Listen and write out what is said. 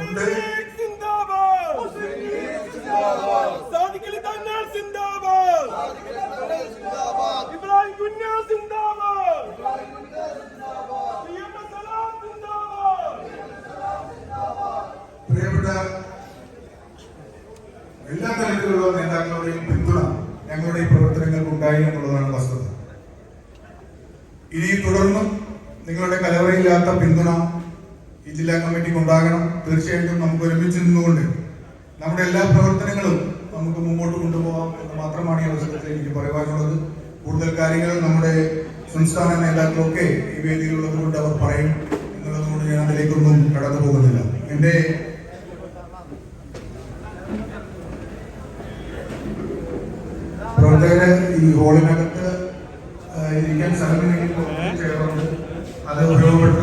ഉണ്ട്. പ്രിയപ്പെട്ട എല്ലാ തരത്തിലുള്ള നേതാക്കളുടെയും പിന്തുണ ഞങ്ങളുടെ ഈ പ്രവർത്തനങ്ങൾക്ക് ഉണ്ടായി എന്നുള്ളതാണ് വസ്തുത. ഇനി തുടർന്നും നിങ്ങളുടെ കലവറയില്ലാത്ത പിന്തുണ ഈ ജില്ലാ കമ്മിറ്റിക്ക് ഉണ്ടാകണം തീർച്ചയായിട്ടും നമുക്ക് ഒരുമിച്ച് നിന്നുകൊണ്ട് നമ്മുടെ എല്ലാ പ്രവർത്തനങ്ങളും നമുക്ക് മുമ്പോട്ട് കൊണ്ടുപോകാം എന്ന് മാത്രമാണ് ഈ അവസരത്തിൽ എനിക്ക് പറയുവാനുള്ളത് കൂടുതൽ കാര്യങ്ങൾ നമ്മുടെ സംസ്ഥാന നേതാക്കളൊക്കെ ഈ വേദിയിലുള്ളതുകൊണ്ട് അവർ പറയും എന്നുള്ളതുകൊണ്ട് ഞാൻ അതിലേക്കൊന്നും കടന്നു പോകുന്നില്ല. എന്റെ പ്രവർത്തകര് ഈ ഹോളിനകത്ത് ഇരിക്കാൻ സ്ഥലമില്ലെങ്കിൽ ചേർന്നത് അത് ഉപയോഗപ്പെടുത്തും.